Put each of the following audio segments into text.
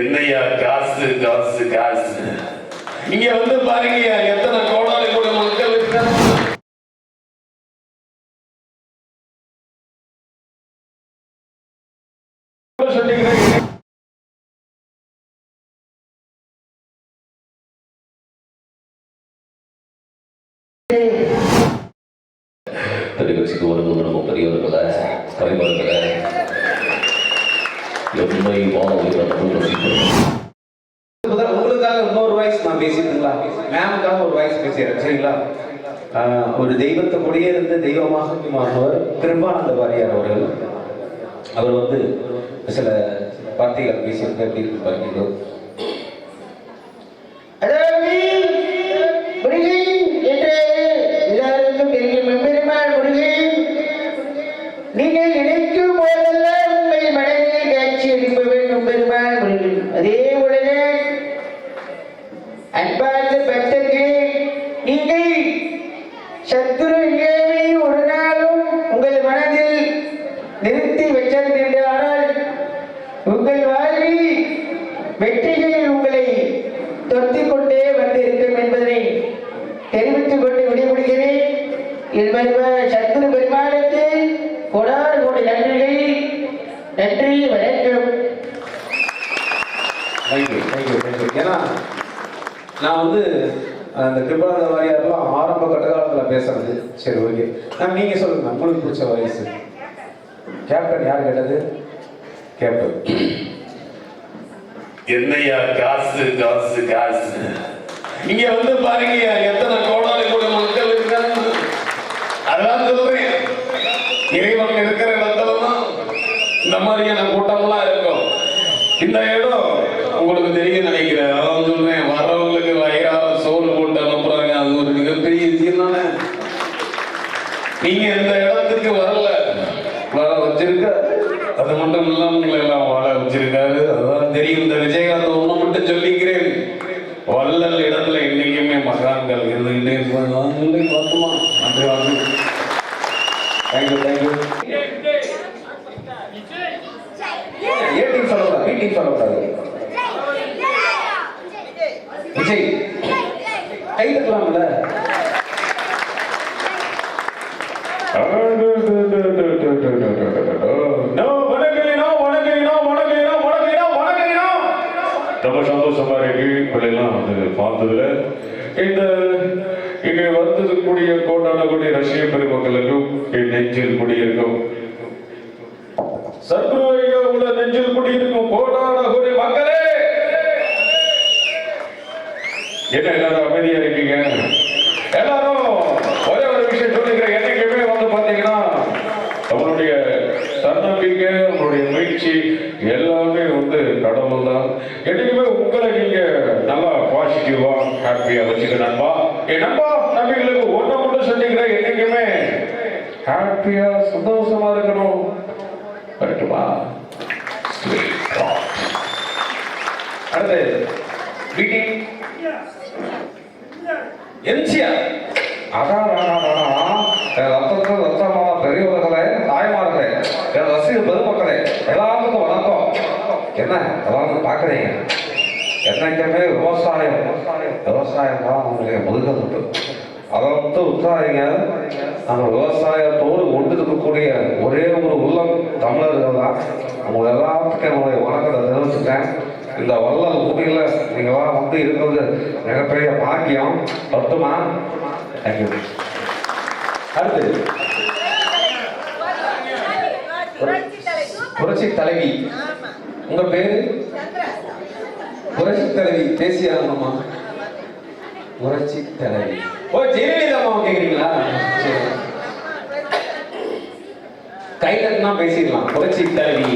என்னையா காசு காசு காசு. இங்க வந்து பாருங்க எத்தனை கோடாலி கூட மக்கள் இருக்காங்க. சொல்லிக்கிறேன் நிகழ்ச்சிக்கு நம்ம பெரியவர்களை தலைவர்களை எம்மை வாழ்கிற உங்களுக்காக இன்னொரு வாய்ஸ் நான் பேசிட்டுங்களா? மேமுக்காக ஒரு வாய்ஸ் பேசுறேன் சரிங்களா? ஆஹ் ஒரு தெய்வத்தை கூடயே இருந்து தெய்வமாக மாறுவர் கிருபானந்த வாரியார் அவர்கள். அவர் வந்து சில வார்த்தைகள் பேசியிருக்க எப்படி இருக்கு நிறுத்தி வச்சிருந்தால் உங்கள் வாழ்வில் வெற்றிகள் உங்களை தொத்திக் கொண்டே வந்திருக்கும் என்பதனை தெரிவித்துக் கொண்டு விடைபெறுகிறேன். என் சத்துரு பெருமாளுக்கு கொடார் கோடி நன்றிகள். நன்றி வணக்கம். தேங்க்யூ தேங்க்யூ தேங்க்யூ ஏன்னா நான் வந்து அந்த கிருபானந்த வாரியார்லாம் ஆரம்ப கட்டகாலத்தில் பேசுறது. சரி ஓகே மேம் நீங்கள் சொல்லுங்கள் மேம் உங்களுக்கு பிடிச்ச வயசு கேப்டன் யார் கேட்டது? கேப்டன். என்னையா காசு காசு காசு. இங்க வந்து பாருங்க எத்தனை கோடாலி கூட மக்கள் இருக்காங்க அதான் சொல்றேன். இறைவன் இருக்கிற இடத்துல தான் இந்த மாதிரியான கூட்டம்லாம் இருக்கும். இந்த இடம் உங்களுக்கு தெரியும் நினைக்கிறேன் அதான் சொல்றேன் வரவங்களுக்கு வயிறார சோறு போட்டு அனுப்புறாங்க அது ஒரு மிகப்பெரிய விஷயம் தானே நீங்க இந்த இடத்துக்கு வரல வர வச்சிருக்க அது மட்டும் இல்லாம உங்களை எல்லாம் வாழ வச்சிருக்காரு அதான் தெரியும். இந்த விஜயகாந்த் ஒண்ணு மட்டும் சொல்லிக்கிறேன். வள்ளல் இடத்துல என்னைக்குமே மகான்கள் இருந்துகிட்டே இருப்பாங்க பார்த்துமா நன்றி வாழ்த்து thank you thank you A team சொல்லக்கூடாது பி டீம் சொல்லக்கூடாது விஜய். கை சந்தோஷமா வந்து பார்த்ததுல இந்த இங்கே வந்திருக்கக்கூடிய கோட்டான ரஷ்ய பெருமக்களுக்கும் என் நெஞ்சில் குடியிருக்கும். சத்ருவையோ உள்ள நெஞ்சில் குடியிருக்கும் கோட்டான மக்களே! என்ன எல்லாரும் அமைதியா இருக்கீங்க? எல்லாரும் ஒரே ஒரு விஷயம் சொல்லிக்கிறேன் என்னைக்குமே வந்து பாத்தீங்கன்னா நம்மளுடைய தன்னம்பிக்கை நம்மளுடைய முயற்சி எல்லாமே வந்து கடவுள் தான். என்னைக்குமே உங்களை நீங்க நல்லா பாசிட்டிவா ஹாப்பியா வச்சுக்க நண்பா. என் நண்பா நம்பிக்கைகளுக்கு ஒண்ணு மட்டும் சொல்லிக்கிறேன் என்னைக்குமே ஹாப்பியா சந்தோஷமா இருக்கணும். கரெக்டுமா அடுத்து பிடி எம்ஜிஆர். அதான் ரத்தத்தில் ரத்தமான பெரியவர்களே தாய்மார்களே என் ரசிக பெருமக்களே எல்லாருக்கும் வணக்கம். என்ன? எல்லாரும் பார்க்குறீங்க. என்னைக்குமே விவசாயம்? விவசாயம் தான் நம்மளுடைய முதுகெலும்பு அதை வந்து உற்சாரிங்க நம்ம விவசாயத்தோடு ஒன்று இருக்கக்கூடிய ஒரே ஒரு உள்ளம் தமிழர்கள் தான். அவங்க எல்லாத்துக்கும் என்னுடைய வணக்கத்தை தெரிவிச்சுட்டேன் இந்த வள்ளல் பூமியில நீங்களாம் வந்து இருக்கிறது மிகப்பெரிய பாக்கியம். பத்துமா தேங்க்யூ அடுத்து புரட்சி தலைவி. உங்க பேரு? புரட்சி தலைவி. தேசிய அம்மா புரட்சி தலைவி. ஓ ஜெயலலிதா அம்மா கேக்குறீங்களா? சரி. கை தட்டினா பேசிடலாம். புரட்சி தலைவி.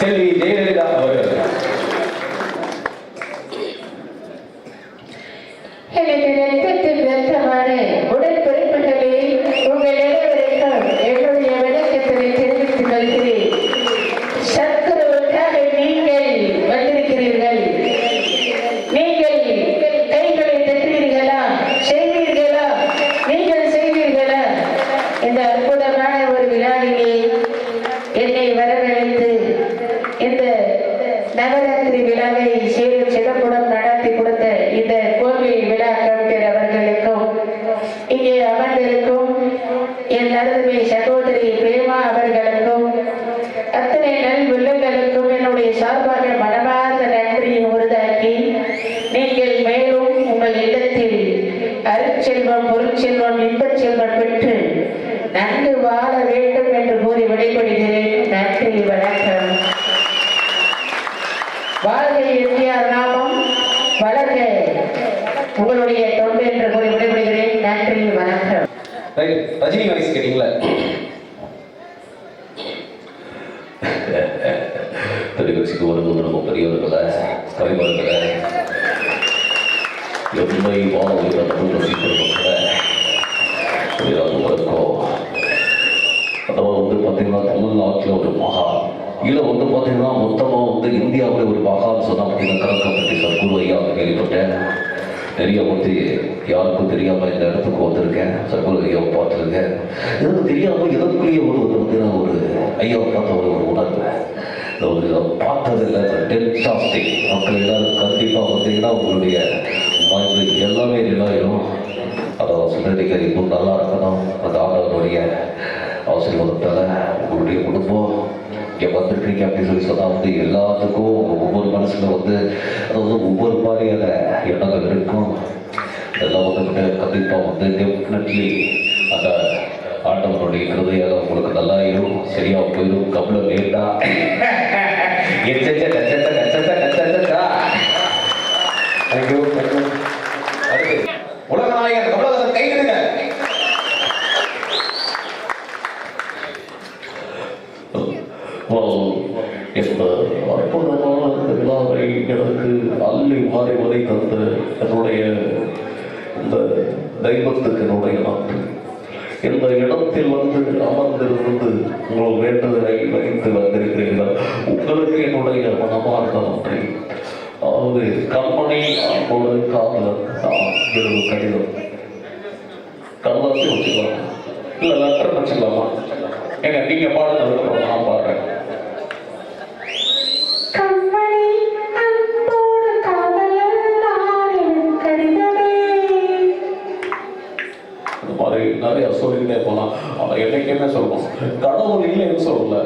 செல்வி ஜெயலலிதா அவர்கள் எனக்கு ரத்தத்தில் ரத்தமான உடற்பிறப்புகளே உங்கள் அனைவருக்கும் என்னுடைய வணக்கத்தினை தெரிவித்துக் கொள்கிறேன் சத்துருவுக்காக நீங்கள் வந்திருக்கிறீர்கள் நீங்கள் கைகளை தட்டுவீர்களா செய்வீர்களா நீங்கள் செய்வீர்களா இந்த அற்புதமான ஒரு விழாவிலே என்னை வரவழைத்து இந்த நவராத்திரி விழாவை சீரும் சிறப்புடன் நடத்தி கொடுத்த இந்த கோவில் விழா கமிட்டர் அவர்களுக்கும் இங்கே அமர்ந்திருக்கும் என் நடுமை சகோதரி பிரேமா அவர்களுக்கும் அத்தனை நல் உள்ளங்களுக்கும் என்னுடைய சார்பாக மனமார்ந்த நன்றியை உறுதாக்கி நீங்கள் மேலும் உங்கள் இல்லத்தில் அருட்செல்வம் பொருட்செல்வம் இன்பச் செல்வம் பெற்று நன்கு வாழ வேண்டும் என்று கூறி விடைபெறுகிறேன். நன்றி வணக்கம். வாழ்க எம்ஜிஆர் நாமம். வளர்க. உங்களுடைய தொண்டு என்று கூறி விடைபெறுகிறேன். நன்றி வணக்கம். ரஜினி வாய்ஸ் கேட்டீங்களா? பெருகட்சிக்கு வருவது நம்ம பெரியவர்களை தலைவர்களை எம்மை வாழ உயர்ந்து ரசிக்கிறவர்களை அதாவது வந்து பார்த்தீங்கன்னா தமிழ்நாட்டில் ஒரு மகா இல்லை வந்து பார்த்தீங்கன்னா மொத்தமாக வந்து இந்தியாவில் ஒரு மகான்னு சொன்னால் பார்த்தீங்கன்னா கலக்கப்பட்டி சர்க்குரு ஐயா கேள்விப்பட்டேன் நிறைய வந்து யாருக்கும் தெரியாமல் இந்த இடத்துக்கு வந்திருக்கேன் சர்க்குரு ஐயாவை பார்த்துருக்கேன் எனக்கு தெரியாமல் எதற்குள்ளேயே ஒரு வந்து பார்த்தீங்கன்னா ஒரு ஐயாவை பார்த்த ஒரு ஒரு உணர்வு இந்த ஒரு இதை பார்த்ததில்லை டென்டாஸ்டிக் மக்கள் எல்லாரும் கண்டிப்பாக பார்த்தீங்கன்னா உங்களுடைய மைண்டு எல்லாமே நிலாயிரும் அதாவது சிந்தனைகள் இன்னும் நல்லா இருக்கணும். அந்த ஆண்டவனுடைய ஆசீர்வாதத்தால் உங்களுடைய குடும்பம் இங்கே வந்திருக்கீங்க அப்படின்னு சொல்லி சொன்னால் வந்து எல்லாத்துக்கும் ஒவ்வொரு மனசில் வந்து அதாவது ஒவ்வொரு மாதிரியான எண்ணங்கள் இருக்கும். இதெல்லாம் வந்து கண்டிப்பாக வந்து டெஃபினெட்லி அந்த ஆண்டவனுடைய உங்களுக்கு நல்லா இருக்கும் சரியா போயிடும் கவலை லேட்டா எச்சச்ச கமலஹாசன் அற்புதமான இந்த எனக்கு அள்ளி மாறி வரை தந்த என்னுடைய இந்த தெய்வத்துக்கு என்னுடைய நாட்டு இந்த இடத்தில் வந்து அமர்ந்திருந்து உங்கள் வேண்டுதலை வைத்து வந்திருக்கிறீர்கள்? உங்களுக்கு என்னுடைய மனமார்ந்த நன்றி. அதாவது கண்மணி அன்போடு காதலன் எழுது கடிதம். கல்லாசி வச்சுக்கலாம்? இல்லை லெட்டர் வச்சுக்கலாமா? ஏங்க நீங்க பாடுறது நான் பாடுறேன். இந்த நிறையா நிறைய சொல்லிக்கிட்டே போகலாம் ஆனால் என்னைக்குமே சொல்லணும் கடவுள் இல்லைன்னு சொல்லல.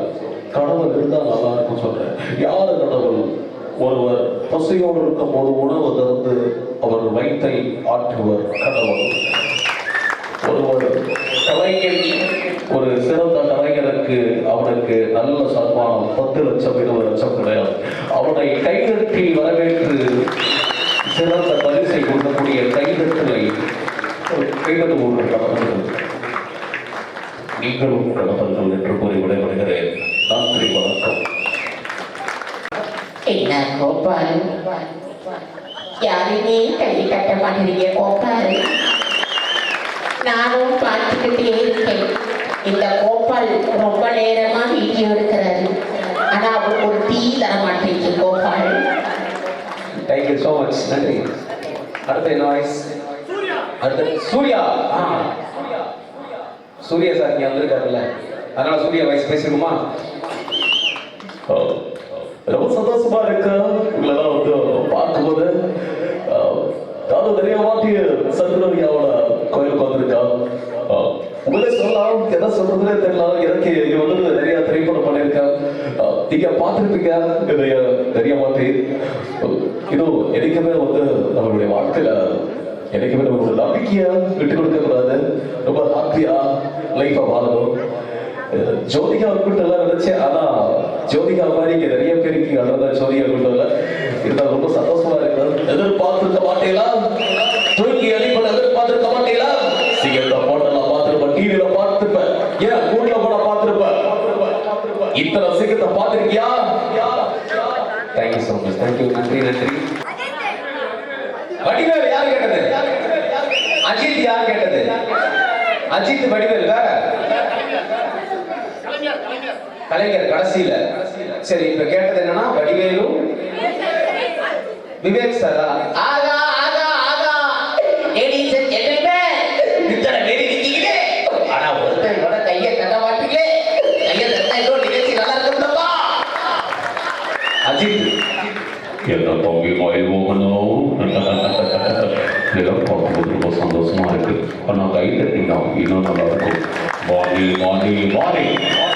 கடவுள் இருந்தால் நல்லா இருக்கும் சொல்றேன். யார் கடவுள்? ஒருவர் பசியோடு இருக்கும் போது உணவு தந்து அவர் வயிற்றை ஆற்றுவர் கடவுள். ஒருவர் கலைஞர் ஒரு சிறந்த கலைஞருக்கு அவனுக்கு நல்ல சன்மானம். பத்து லட்சம் இருபது லட்சம் கிடையாது. அவனை கைதட்டி வரவேற்று சிறந்த பரிசை கொடுக்கக்கூடிய கைதட்டலை கைதட்டு ஒரு கடவுள் நீங்களும் கடவுள்கள் என்று கூறி விடைபெறுகிறேன். நன்றி வணக்கம். என்ன கோபால்? யாருமே கை கட்ட மாட்டேங்க கோபால். நானும் பார்த்துக்கிட்டே இருக்கேன். இந்த கோபால் ரொம்ப நேரமா வீடியோ எடுக்கிறாரு. ஆனா அவர் ஒரு டீ தர மாட்டேங்குது கோபால். தேங்க்யூ ஸோ மச் நன்றி. அடுத்து என்ன அடுத்தது சூர்யா. சூர்யா சார் இங்கே வந்திருக்காருல்ல. அதனால சூர்யா வாய்ஸ் பேசிடுமா ரொம்ப சந்தோஷமா இருக்கு. உங்களெல்லாம் வந்து பார்க்கும்போது அஹ், நிறைய வாட்டி சத்குருவியாவோட கோயிலுக்கு வந்திருக்கா உங்களே சொல்லலாம் எதை சொல்றதுனே தெரியல. எனக்கு இங்க வந்து நிறைய திரைப்படம் பண்ணியிருக்கேன். அஹ், நீங்க பார்த்துருப்பீங்க நிறைய நிறைய இது எனக்குமே வந்து நம்மளுடைய வாழ்க்கையில எனக்குமே நம்ம ஒரு நம்பிக்கையை விட்டு கொடுக்க கூடாது ரொம்ப ஹாப்பியா லைஃபை வாழணும். ஜோதிகா கூட்டம் எல்லாம் நினைச்சேன் ஆனா ஜோதிகா மாதிரி இங்க நிறைய பேர் இருக்கீங்க அதான் ஜோதிகா கூட்டம் இருந்தால் ரொம்ப சந்தோஷமா இருக்கு. எதிர்பார்த்திருக்க மாட்டீங்களா தூக்கி அடிப்பட எதிர்பார்த்திருக்க மாட்டீங்களா சிங்கத்தை போட்டெல்லாம் பார்த்திருப்பேன் டிவியில பார்த்திருப்பேன் ஏன் கூட்டில போட பார்த்திருப்பேன் இத்தனை சீக்கிரத்தை பார்த்திருக்கியா? Thank you so much thank you நன்றி நன்றி வடிவேல் யார் கேட்டது அஜித் யார் கேட்டது? அஜித் வடிவேல் வேற கலைஞர் கடைசியில. சரி இப்ப கேட்டது என்னன்னா வடிவேலும் விவேக் சாரா ஆகா ஆகா ஆகா. லேடிஸ் அண்ட் ஜென்டில்மேன் இத்தனை பேர் இருக்கீங்களே? ஆனா ஒருத்தர் கூட கையை தட்ட மாட்டீங்களே? கையை தட்டா இன்னொரு நிகழ்ச்சி நல்லா இருக்கும்லப்பா அஜித். என்ன இதெல்லாம் பார்க்கும்போது ரொம்ப சந்தோஷமா இருக்கு ஆனால் கை தட்டினா இன்னும் நல்லா இருக்கும் மார்னிங் மார்னிங் மார்னிங்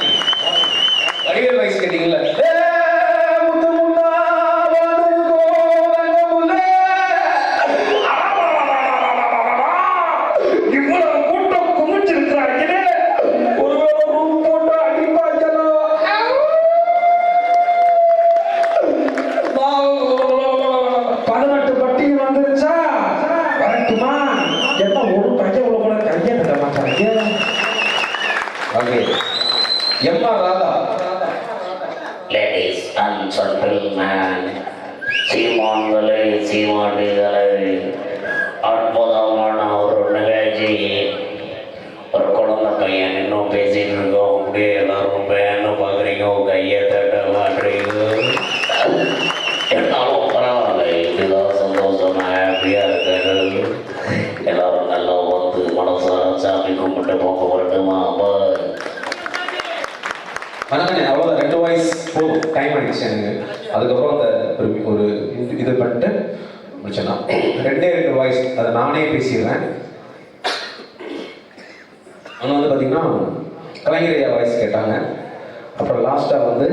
சீமாண்டிகளே அற்புதமான ஒரு நிகழ்ச்சி. ஒரு குழந்தை பையன் இன்னும் பேசிட்டு இருக்கோம் அப்படியே எல்லாரும் பேன்னு பார்க்குறீங்க. கையை தட்ட மாட்டீங்க இருந்தாலும் பரவாயில்ல. இதுதான் சந்தோஷமா ஹாப்பியாக இருக்கிறது. எல்லாரும் நல்லா வந்து மனசார சாமி கும்பிட்டு போக வரட்டுமா? பாய் வணக்கண்ணே அவ்வளோதான் ரெண்டு வாய்ஸ் போதும். டைம் ஆயிடுச்சு எனக்கு. அதுக்கப்புறம் அந்த ஒரு ஒரு இது- இது பண்ணிட்டு முடிச்சேன்னா ரெண்டே ரெண்டு வாய்ஸ் அதை நானே பேசிடுறேன். ஆனால் வந்து பார்த்தீங்கன்னா கலைஞரையா வாய்ஸ் கேட்டாங்க. அப்புறம் லாஸ்ட்டாக வந்து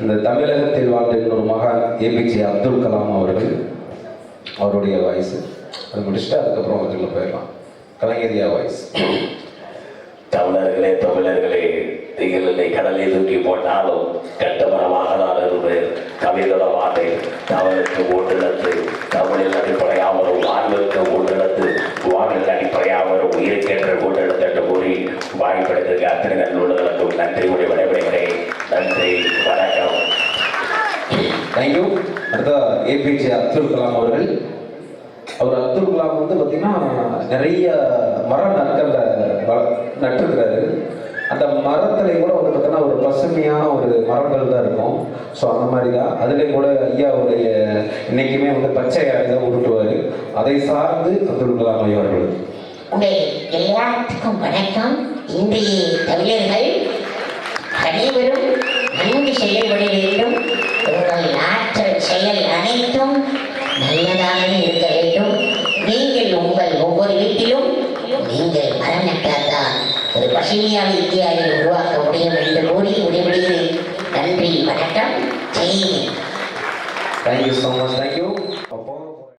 இந்த தமிழகத்தில் வாழ்ந்த ஒரு மகான் ஏபிஜே அப்துல் கலாம் அவர்கள் அவருடைய வாய்ஸ் அது முடிச்சுட்டு அதுக்கப்புறம் அதுக்குள்ள போயிடலாம். கலைஞரியா வாய்ஸ் தமிழர்களே தமிழர்களே திகழில்லை கடலை தூக்கி போட்டாலும் கட்டமரமாக தான் இருப்பேன் கவிதோட வார்த்தை தமிழுக்கு ஓட்டிடத்து தமிழில் அடிப்படையாக வரும் வாழ்வுக்கு ஓட்டிடத்து வாழ்வுக்கு அடிப்படையாக வரும் உயிருக்கென்ற ஓட்டிடத்து என்று கூறி வாய்ப்படுத்திருக்க அத்தனை நல்லுள்ளதற்கும் நன்றி கூறி விடைபெறுகிறேன். நன்றி வணக்கம். தேங்க்யூ அடுத்த ஏபிஜே அப்துல் கலாம் அவர்கள். அவர் அப்துல் கலாம் வந்து பார்த்தீங்கன்னா நிறைய மர நற்களை நட்டுருக்கிறாரு. அந்த மரத்துல கூட வந்து பார்த்தீங்கன்னா ஒரு பசுமையான ஒரு மரங்கள் தான் இருக்கும். ஸோ அந்த மாதிரி தான் அதுலேயும் கூட ஐயாவுடைய இன்னைக்குமே வந்து பச்சை தான் உருட்டுவார். அதை சார்ந்து அப்துல் கலாம் ஐயா அவர்கள். உங்கள் எல்லாத்துக்கும் வணக்கம். இன்றைய தமிழர்கள் அனைவரும் நன்கு செயல்பட வேண்டும். உங்கள் ஆற்றல் செயல் அனைத்தும் நல்லதாகவே இருக்க வேண்டும் நீங்கள் உங்கள் ஒவ்வொரு வீட்டிலும் நீங்கள் அது ஒரு பசுமையான இந்தியாவை உருவாக்க முடியும் என்று கூறி முடிவுறுகிறேன் நன்றி வணக்கம். Jai Hind. Thank you so much thank you